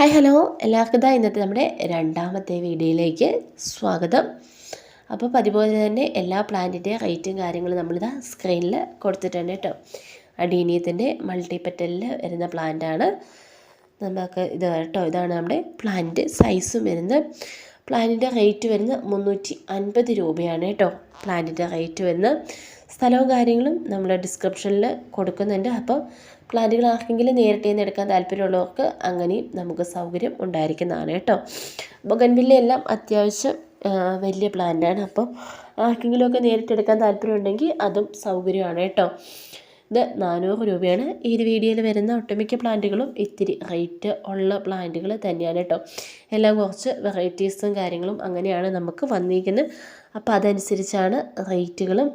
Hi hello എല്ലാവർക്കും ഇന്നത്തെ നമ്മുടെ രണ്ടാമത്തെ വീഡിയോയിലേക്ക് സ്വാഗതം. അപ്പോൾ അതുപോലെ തന്നെ എല്ലാ പ്ലാന്റിന്റെ റേറ്റും കാര്യങ്ങളും നമ്മളിതാ സ്ക്രീനിൽ കൊടുത്തിട്ടുണ്ട് കേട്ടോ. അഡീനിയത്തിന്റെ മൾട്ടിപ്പറ്റലിൽ വരുന്ന പ്ലാന്റാണ് നമുക്ക് ഇത് കേട്ടോ ഇതാണ് നമ്മുടെ പ്ലാന്റ് സൈസും വരുന്നത്. പ്ലാന്റിന്റെ റേറ്റ് വരുന്നത് മുന്നൂറ്റി അൻപത് രൂപയാണ് കേട്ടോ. പ്ലാന്റിന്റെ റേറ്റ് വരുന്നത്. സ്ഥലവും കാര്യങ്ങളും നമ്മൾ ഡിസ്ക്രിപ്ഷനിൽ കൊടുക്കുന്നുണ്ട്. അപ്പം പ്ലാന്റുകൾ ആർക്കെങ്കിലും നേരിട്ട് നിന്ന് എടുക്കാൻ താല്പര്യമുള്ളവർക്ക് അങ്ങനെയും നമുക്ക് സൗകര്യം ഉണ്ടായിരിക്കുന്നതാണ് കേട്ടോ. ബൊഗൻവില്ല എല്ലാം അത്യാവശ്യം വലിയ പ്ലാന്റാണ് അപ്പം ആർക്കെങ്കിലുമൊക്കെ നേരിട്ട് എടുക്കാൻ താല്പര്യമുണ്ടെങ്കിൽ അതും സൗകര്യമാണ് കേട്ടോ. ഇത് നാനൂറ് രൂപയാണ്. ഈ ഒരു വീഡിയോയിൽ വരുന്ന ഒട്ടുമിക്ക പ്ലാന്റുകളും ഇത്തിരി റേറ്റ് ഉള്ള പ്ലാന്റുകൾ തന്നെയാണ് കേട്ടോ. എല്ലാം കുറച്ച് വെറൈറ്റീസും കാര്യങ്ങളും അങ്ങനെയാണ് നമുക്ക് വന്നിരിക്കുന്നത്. അപ്പോൾ അതനുസരിച്ചാണ് റേറ്റുകളും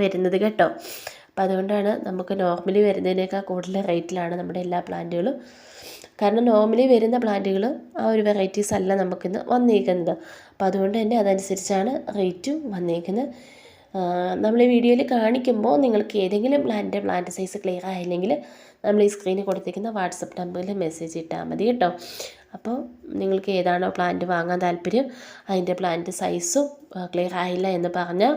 വരുന്നത് കേട്ടോ. അപ്പം അതുകൊണ്ടാണ് നമുക്ക് നോർമലി വരുന്നതിനേക്കാൾ കൂടുതൽ റേറ്റിലാണ് നമ്മുടെ എല്ലാ പ്ലാന്റുകളും കാരണം നോർമലി വരുന്ന പ്ലാന്റുകൾ ആ ഒരു വെറൈറ്റീസ് അല്ല നമുക്കിന്ന് വന്നേക്കുന്നത്. അപ്പോൾ അതുകൊണ്ട് തന്നെ അതനുസരിച്ചാണ് റേറ്റും വന്നേക്കുന്നത്. നമ്മൾ ഈ വീഡിയോയിൽ കാണിക്കുമ്പോൾ നിങ്ങൾക്ക് ഏതെങ്കിലും പ്ലാന്റിന്റെ പ്ലാന്റ് സൈസ് ക്ലിയർ ആയില്ലെങ്കിൽ നമ്മൾ ഈ സ്ക്രീനിൽ കൊടുത്തിരിക്കുന്ന വാട്സപ്പ് നമ്പറിൽ മെസ്സേജ് ഇട്ടാൽ മതി കേട്ടോ. അപ്പോൾ നിങ്ങൾക്ക് ഏതാണോ പ്ലാന്റ് വാങ്ങാൻ താല്പര്യം അതിന്റെ പ്ലാന്റ് സൈസും ക്ലിയർ ആയില്ല എന്ന് പറഞ്ഞാൽ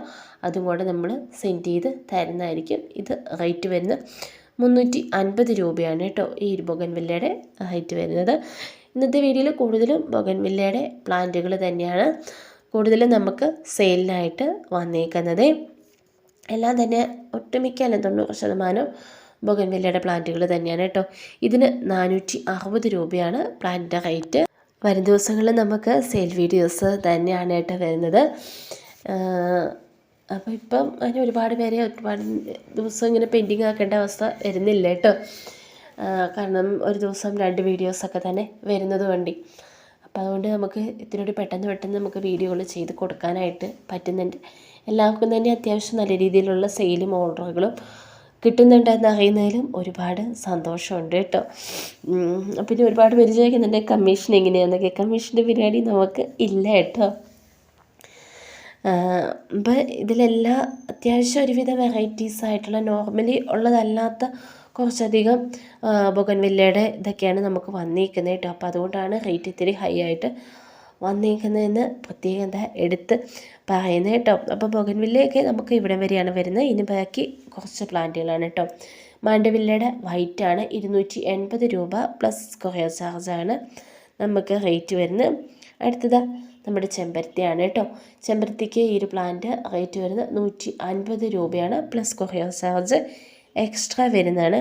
അതും കൂടെ നമ്മൾ സെൻഡ് ചെയ്ത് തരുന്നതായിരിക്കും. ഇത് റേറ്റ് വരുന്നത് മുന്നൂറ്റി അൻപത് രൂപയാണ് കേട്ടോ ഈ ബൊഗൻവില്ലയുടെ റേറ്റ് വരുന്നത്. ഇന്നത്തെ വീഡിയോയിൽ കൂടുതലും ബൊഗൻവില്ലയുടെ പ്ലാന്റുകൾ തന്നെയാണ് കൂടുതലും നമുക്ക് സെയിലിനായിട്ട് വന്നേക്കുന്നത്. എല്ലാം തന്നെ ഒട്ടുമിക്ക അല്ല തൊണ്ണൂറ് ശതമാനം ബൊഗൻവില്ലയുടെ പ്ലാന്റുകൾ തന്നെയാണ് കേട്ടോ. ഇതിന് നാനൂറ്റി അറുപത് രൂപയാണ് പ്ലാന്റിന്റെ റേറ്റ്. വരും ദിവസങ്ങളിൽ നമുക്ക് സെയിൽ വീഡിയോസ് തന്നെയാണ് കേട്ടോ വരുന്നത്. അപ്പോൾ ഇപ്പം അതിന് ഒരുപാട് പേരെ ഒരുപാട് ദിവസം ഇങ്ങനെ പെൻഡിങ് ആക്കേണ്ട അവസ്ഥ വരുന്നില്ല കേട്ടോ. കാരണം ഒരു ദിവസം രണ്ട് വീഡിയോസൊക്കെ തന്നെ വരുന്നത് വേണ്ടി. അപ്പോൾ അതുകൊണ്ട് നമുക്ക് ഇത്തിരി പെട്ടെന്ന് പെട്ടെന്ന് നമുക്ക് വീഡിയോകൾ ചെയ്ത് കൊടുക്കാനായിട്ട് പറ്റുന്നുണ്ട്. എല്ലാവർക്കും തന്നെ അത്യാവശ്യം നല്ല രീതിയിലുള്ള സെയിലും ഓർഡറുകളും കിട്ടുന്നുണ്ടെന്ന് അറിയുന്നതിലും ഒരുപാട് സന്തോഷമുണ്ട് കേട്ടോ. പിന്നെ ഒരുപാട് പേര് ചോദിക്കുന്നുണ്ട് കമ്മീഷൻ എങ്ങനെയാണെന്നൊക്കെ കമ്മീഷന്റെ പരിപാടി നമുക്ക് ഇല്ല കേട്ടോ. അപ്പം ഇതിലെല്ലാം അത്യാവശ്യം ഒരുവിധ വെറൈറ്റീസ് ആയിട്ടുള്ള നോർമലി ഉള്ളതല്ലാത്ത കുറച്ചധികം ബൊഗൻവില്ലയുടെ ഇതൊക്കെയാണ് നമുക്ക് വന്നിരിക്കുന്നത് കേട്ടോ. അപ്പോൾ അതുകൊണ്ടാണ് റേറ്റ് ഇത്തിരി ഹൈ ആയിട്ട് വന്നിരിക്കുന്നതെന്ന് പ്രത്യേകം എടുത്ത് പറയുന്നത് കേട്ടോ. അപ്പോൾ ബൊഗൻവില്ലയൊക്കെ നമുക്ക് ഇവിടം വരെയാണ് വരുന്നത്. ഇനി ബാക്കി കുറച്ച് പ്ലാന്റുകളാണ് കേട്ടോ. മാണ്ടവില്ലയുടെ വൈറ്റാണ് ഇരുന്നൂറ്റി എൺപത് രൂപ പ്ലസ് കൊറിയർ ചാർജാണ് നമുക്ക് റേറ്റ് വരുന്നത്. അടുത്തത് നമ്മുടെ ചെമ്പരത്തിയാണ് കേട്ടോ. ചെമ്പരത്തിക്ക് ഈ ഒരു പ്ലാന്റ് റേറ്റ് വരുന്നത് നൂറ്റി അൻപത് രൂപയാണ് പ്ലസ് കൊറിയർ ചാർജ് എക്സ്ട്രാ വരുന്നതാണ്.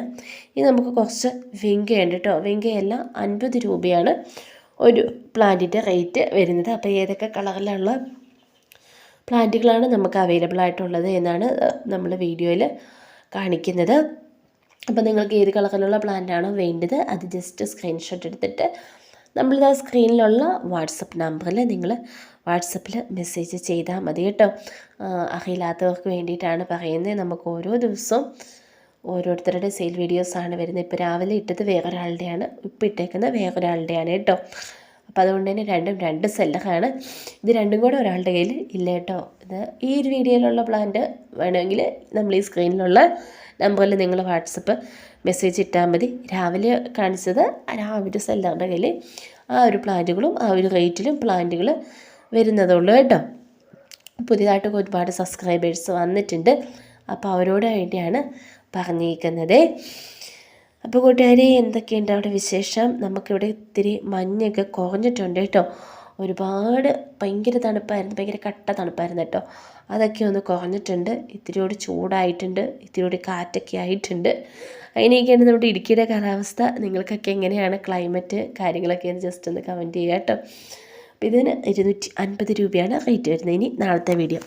ഇനി നമുക്ക് കുറച്ച് വെങ്കയുണ്ട് കേട്ടോ. വെങ്കയെല്ലാം അൻപത് രൂപയാണ്. ഒരു പ്ലാന്റിന്റെ റേറ്റ് വരുന്നത്. അപ്പോൾ ഏതൊക്കെ കളറിലുള്ള പ്ലാന്റുകളാണ് നമുക്ക് അവൈലബിൾ ആയിട്ടുള്ളത് എന്നാണ് നമ്മൾ വീഡിയോയിൽ കാണിക്കുന്നത്. അപ്പോൾ നിങ്ങൾക്ക് ഏത് കളറിലുള്ള പ്ലാന്റാണോ വേണ്ടത് അത് ജസ്റ്റ് സ്ക്രീൻഷോട്ട് എടുത്തിട്ട് നമ്മളിത് സ്ക്രീനിലുള്ള വാട്സപ്പ് നമ്പറിൽ നിങ്ങൾ വാട്സപ്പിൽ മെസ്സേജ് ചെയ്താൽ മതി കേട്ടോ. അറിയില്ലാത്തവർക്ക് വേണ്ടിയിട്ടാണ് പറയുന്നത്. നമുക്ക് ഓരോ ദിവസവും ഓരോരുത്തരുടെ സെയിൽ വീഡിയോസാണ് വരുന്നത്. ഇപ്പോൾ രാവിലെ ഇട്ടത് വേറൊരാളുടെയാണ് ഇപ്പം ഇട്ടേക്കുന്നത് വേറൊരാളുടെയാണ് കേട്ടോ. അപ്പോൾ അതുകൊണ്ട് തന്നെ രണ്ടും രണ്ട് സെല്ലറാണ്. ഇത് രണ്ടും കൂടെ ഒരാളുടെ കയ്യിൽ ഇല്ല കേട്ടോ. ഇത് ഈ ഒരു വീഡിയോയിലുള്ള പ്ലാന്റ് വേണമെങ്കിൽ നമ്മൾ ഈ സ്ക്രീനിലുള്ള നമ്പറിൽ നിങ്ങൾ വാട്സപ്പ് മെസ്സേജ് ഇട്ടാൽ മതി. രാവിലെ കാണിച്ചത് ആ ഒരു സെല്ലറുടെ കയ്യിൽ ആ ഒരു പ്ലാന്റുകളും ആ ഒരു റേറ്റിലും പ്ലാന്റുകൾ വരുന്നതുള്ളൂ കേട്ടോ. പുതിയതായിട്ട് ഒരുപാട് സബ്സ്ക്രൈബേഴ്സ് വന്നിട്ടുണ്ട്. അപ്പോൾ അവരോട് വേണ്ടിയാണ് പറഞ്ഞിരിക്കുന്നത്. അപ്പോൾ കൂട്ടുകാരെ എന്തൊക്കെയുണ്ട് അവിടെ വിശേഷം? നമുക്കിവിടെ ഇത്തിരി മഞ്ഞൊക്കെ കുറഞ്ഞിട്ടുണ്ട് കേട്ടോ. ഒരുപാട് ഭയങ്കര തണുപ്പായിരുന്നു. ഭയങ്കര കട്ട തണുപ്പായിരുന്നു കേട്ടോ. അതൊക്കെ ഒന്ന് കുറഞ്ഞിട്ടുണ്ട്. ഇത്തിരിയോട് ചൂടായിട്ടുണ്ട്. ഇത്തിരിയോട് കാറ്റൊക്കെ ആയിട്ടുണ്ട്. അങ്ങനെയൊക്കെയാണ് നമ്മുടെ ഇടുക്കിയുടെ കാലാവസ്ഥ. നിങ്ങൾക്കൊക്കെ എങ്ങനെയാണ് ക്ലൈമറ്റ്? കാര്യങ്ങളൊക്കെ ജസ്റ്റ് ഒന്ന് കമന്റ് ചെയ്യുക കേട്ടോ. അപ്പോൾ ഇതിന് ഇരുന്നൂറ്റി അൻപത് രൂപയാണ് റേറ്റ് വരുന്നത്. ഇനി നാളത്തെ വീഡിയോ.